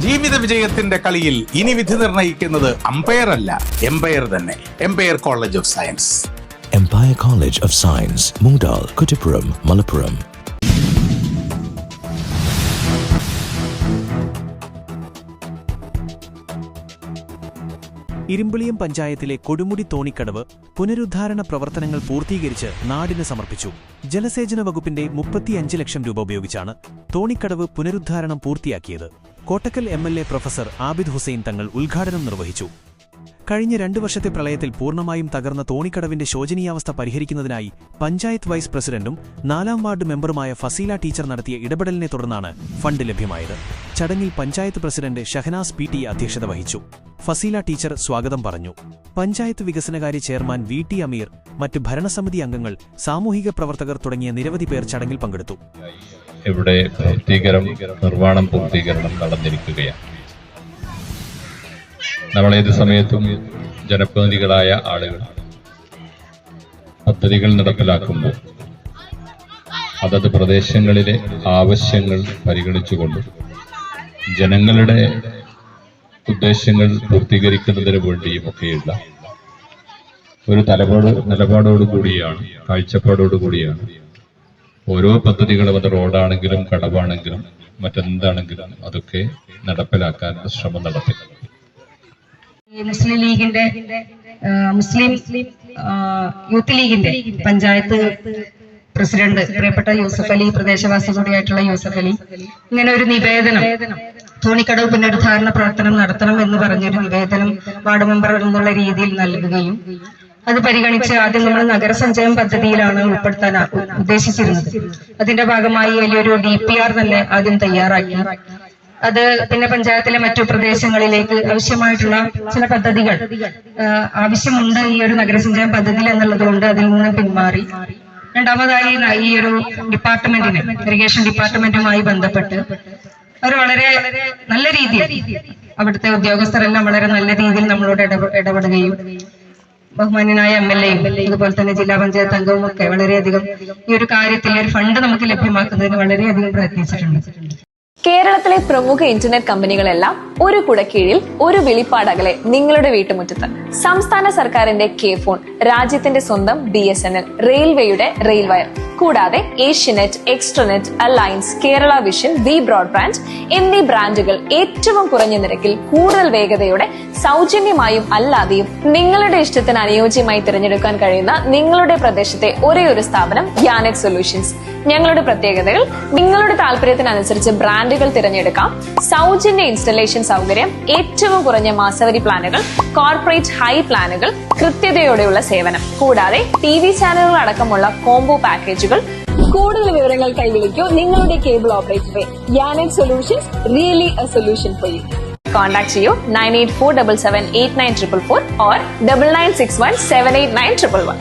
ജീവിത വിജയത്തിന്റെ കളിയിൽ ഇനി വിധി നിർണയിക്കുന്നത് അമ്പയർ അല്ല എംപയർ തന്നെ. Empire college of science empire college of science Moodal Kuttippuram Malappuram Irimbiliyam പഞ്ചായത്തിലെ കൊടുമുടി തോണിക്കടവ് പുനരുദ്ധാരണ പ്രവർത്തനങ്ങൾ പൂർത്തീകരിച്ച് നാടിന് സമർപ്പിച്ചു. ജലസേചന വകുപ്പിന്റെ മുപ്പത്തിയഞ്ച് ലക്ഷം രൂപ ഉപയോഗിച്ചാണ് തോണിക്കടവ് പുനരുദ്ധാരണം പൂർത്തിയാക്കിയത്. Kottakkal M L A professor Abid Hussain Thangal ഉദ്ഘാടനം നിർവഹിച്ചു. കഴിഞ്ഞ രണ്ടു വർഷത്തെ പ്രളയത്തിൽ പൂർണമായും തകർന്ന തോണിക്കടവിന്റെ ശോചനീയാവസ്ഥ പരിഹരിക്കുന്നതിനായി പഞ്ചായത്ത് വൈസ് പ്രസിഡന്റും നാലാം വാർഡ് മെമ്പറുമായ ഫസീല ടീച്ചർ നടത്തിയ ഇടപെടലിനെ തുടർന്നാണ് ഫണ്ട് ലഭ്യമായത്. ചടങ്ങിൽ panchayat president Shahanas P T അധ്യക്ഷത വഹിച്ചു. ഫസീല ടീച്ചർ സ്വാഗതം പറഞ്ഞു. പഞ്ചായത്ത് വികസനകാര്യ ചെയർമാൻ വി ടി അമീർ മറ്റ് ഭരണസമിതി അംഗങ്ങൾ സാമൂഹിക പ്രവർത്തകർ തുടങ്ങിയ നിരവധി പേർ ചടങ്ങിൽ പങ്കെടുത്തു. ഇവിടെ പൂർത്തീകരണം നിർവാണം പൂർത്തീകരണം നടന്നിരിക്കുകയാണ്. നമ്മൾ ഏത് സമയത്തും ജനപ്രതിനിധികളായ ആളുകൾ പദ്ധതികൾ നടപ്പിലാക്കുമ്പോൾ അതത് പ്രദേശങ്ങളിലെ ആവശ്യങ്ങൾ പരിഗണിച്ചുകൊണ്ട് ജനങ്ങളുടെ ഉദ്ദേശങ്ങൾ പൂർത്തീകരിക്കുന്നതിന് വേണ്ടിയും ഒക്കെയുള്ള ഒരു തലപാട് നിലപാടോടുകൂടിയാണ് കാഴ്ചപ്പാടോടുകൂടിയാണ് കാഴ്ചപ്പാടോടു കൂടിയാണ് ഓരോ പദ്ധതികളും അത് റോഡാണെങ്കിലും കടവാണെങ്കിലും മറ്റെന്താണെങ്കിലും അതൊക്കെ നടപ്പിലാക്കാൻ ശ്രമം നടത്തി. മുസ്ലിം ലീഗിന്റെ മുസ്ലിം യൂത്ത് ലീഗിന്റെ പഞ്ചായത്ത് പ്രസിഡന്റ് പ്രിയപ്പെട്ട യൂസഫ് അലി പ്രദേശവാസി കൂടിയായിട്ടുള്ള യൂസഫ് അലി ഇങ്ങനെ ഒരു നിവേദനം തോണിക്കടവ് പുനരുദ്ധാരണ പ്രവർത്തനം നടത്തണം എന്ന് പറഞ്ഞൊരു നിവേദനം വാർഡ് മെമ്പർ എന്നുള്ള രീതിയിൽ നൽകുകയും അത് പരിഗണിച്ച് ആദ്യം നമ്മൾ നഗരസഞ്ചയം പദ്ധതിയിലാണ് ഉൾപ്പെടുത്താൻ ഉദ്ദേശിച്ചിരുന്നത്. അതിന്റെ ഭാഗമായി വലിയൊരു ഡി പി ആർ തന്നെ ആദ്യം തയ്യാറാക്കി. അത് പിന്നെ പഞ്ചായത്തിലെ മറ്റു പ്രദേശങ്ങളിലേക്ക് ആവശ്യമായിട്ടുള്ള ചില പദ്ധതികൾ ആവശ്യമുണ്ട് ഈ ഒരു നഗരസഞ്ചയം പദ്ധതിയിൽ എന്നുള്ളത് കൊണ്ട് അതിൽ നിന്ന് പിന്മാറി. രണ്ടാമതായി ഈ ഒരു ഡിപ്പാർട്ട്മെന്റിന് ഇറിഗേഷൻ ഡിപ്പാർട്ട്മെന്റുമായി ബന്ധപ്പെട്ട് അവർ വളരെ നല്ല രീതിയിൽ അവിടുത്തെ ഉദ്യോഗസ്ഥരെല്ലാം വളരെ നല്ല രീതിയിൽ നമ്മളോട് ഇടപെ- ഇടപെടുകയും ബഹുമാന്യനായ എം എൽ എയും അതുപോലെ തന്നെ ജില്ലാ പഞ്ചായത്ത് അംഗവും ഒക്കെ വളരെയധികം ഈ ഒരു കാര്യത്തിൽ ഒരു ഫണ്ട് നമുക്ക് ലഭ്യമാക്കുന്നതിന് വളരെയധികം പ്രയത്നിച്ചിട്ടുണ്ട്. കേരളത്തിലെ പ്രമുഖ ഇന്റർനെറ്റ് കമ്പനികളെല്ലാം ഒരു കുടക്കീഴിൽ ഒരു വെളിപ്പാടകലെ നിങ്ങളുടെ വീട്ടുമുറ്റത്ത്. സംസ്ഥാന സർക്കാരിന്റെ കെ ഫോൺ രാജ്യത്തിന്റെ സ്വന്തം ബി എസ് എൻ എൽ റെയിൽവേയുടെ റെയിൽ വയർ കൂടാതെ Asianet extranet alliance Kerala vision V broadband എന്നീ ബ്രാൻഡുകൾ ഏറ്റവും കുറഞ്ഞ നിരക്കിൽ കൂടുതൽ വേഗതയോടെ സൗജന്യമായും അല്ലാതെയും നിങ്ങളുടെ ഇഷ്ടത്തിന് അനുയോജ്യമായി തിരഞ്ഞെടുക്കാൻ കഴിയുന്ന നിങ്ങളുടെ പ്രദേശത്തെ ഒരേ ഒരു സ്ഥാപനം യാനെറ്റ് സൊല്യൂഷൻസ് ഞങ്ങളുടെ പ്രത്യേകതകൾ നിങ്ങളുടെ താല്പര്യത്തിനനുസരിച്ച് ബ്രാൻഡുകൾ തിരഞ്ഞെടുക്കാം സൗജന്യ ഇൻസ്റ്റലേഷൻ സൗകര്യം ഏറ്റവും കുറഞ്ഞ മാസവരി പ്ലാനുകൾ കോർപ്പറേറ്റ് ഹൈ പ്ലാനുകൾ കൃത്യതയോടെയുള്ള സേവനം. കൂടാതെ ടി വി ചാനലുകൾ അടക്കമുള്ള കോംബോ പാക്കേജുകൾ കൂടുതൽ വിവരങ്ങൾ കൈവിളിക്കൂ നിങ്ങളുടെ cable ഓപ്പറേറ്ററെ solutions really a solution for you contact ചെയ്യൂ nine eight four double seven eight nine triple four or double nine six one seven eight nine triple one.